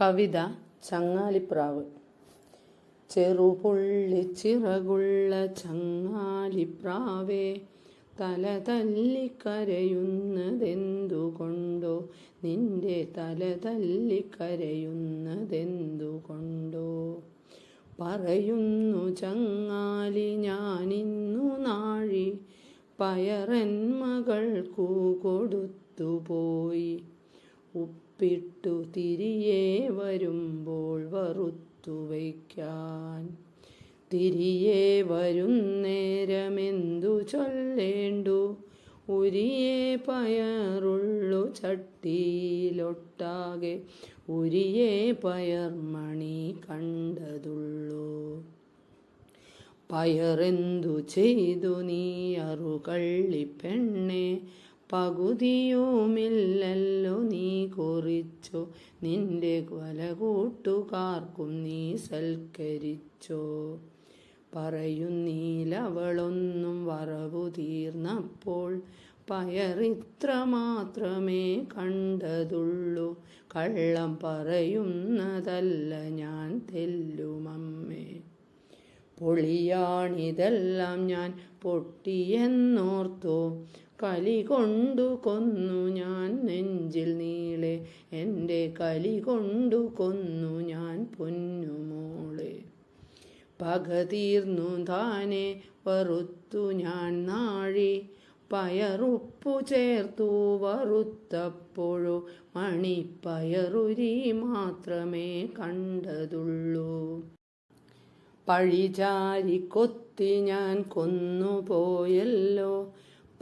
കവിത ചങ്ങാലിപ്രാവ്. ചെറുപുള്ളി ചിറകുള്ള ചങ്ങാലിപ്രാവേ തല തല്ലിക്കരയുന്നതെന്തുകൊണ്ടോ നിന്റെ തല തല്ലിക്കരയുന്നതെന്തുകൊണ്ടോ പറയുന്നു ചങ്ങാലി ഞാനിന്നു നാഴി പയറൻ മകൾക്കു കൊടുത്തുപോയി. ഉപ്പിട്ടു തിരിയെ വരുമ്പോൾ വറുത്തു വയ്ക്കാൻ. തിരിയെ വരുന്നേരമെന്തു ചൊല്ലേണ്ടു? ഉരിയെ പയറുള്ളു ചട്ടിയിലൊട്ടാകെ. ഉരിയെ പയർ മണി കണ്ടതുള്ളൂ. പയറെന്തു ചെയ്തു നീ അറുകള്ളിപ്പെണ്ണെ പകുതിയുമില്ലല്ലോ നീ കുറിച്ചോ. നിന്റെ കൊല കൂട്ടുകാർക്കും നീ സൽക്കരിച്ചോ. പറയുന്നീലവളൊന്നും വറവു തീർന്നപ്പോൾ പയറിത്ര മാത്രമേ കണ്ടതുള്ളൂ. കള്ളം പറയുന്നതല്ല ഞാൻ തെല്ലുമമ്മേ. പൊളിയാണിതെല്ലാം ഞാൻ പൊട്ടിയെന്നോർത്തു. കലി കൊണ്ടു കൊന്നു ഞാൻ നെഞ്ചിൽ നീളെ. എന്റെ കലി കൊണ്ടു കൊന്നു ഞാൻ പൊന്നുമോളെ പക തീർന്നു താനെ വറുത്തു ഞാൻ നാഴി. പയറുപ്പു ചേർത്തു വറുത്തപ്പോഴോ മണിപ്പയറുരി മാത്രമേ കണ്ടതുള്ളൂ. പഴിചാരി കൊത്തി ഞാൻ കൊന്നുപോയല്ലോ.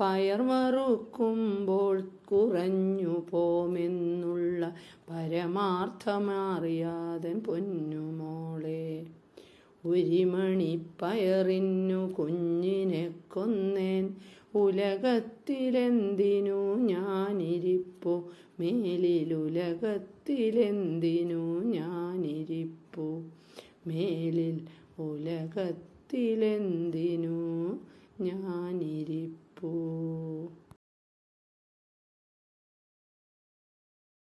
പയർ വറുക്കുമ്പോൾ കുറഞ്ഞു പോമെന്നുള്ള പരമാർത്ഥമറിയാതെ പൊന്നുമോളെ ഉരിമണിപ്പയറിന്നു കുഞ്ഞിനെ കൊന്നേൻ. ഉലകത്തിലെന്തിനു ഞാനിരിപ്പു? മേലിലുലകത്തിലെന്തിനു ഞാനിരിപ്പു? മേലിൽ ഉലകത്തിലെന്തിനു ഞാനിരിപ്പൂ? Poo.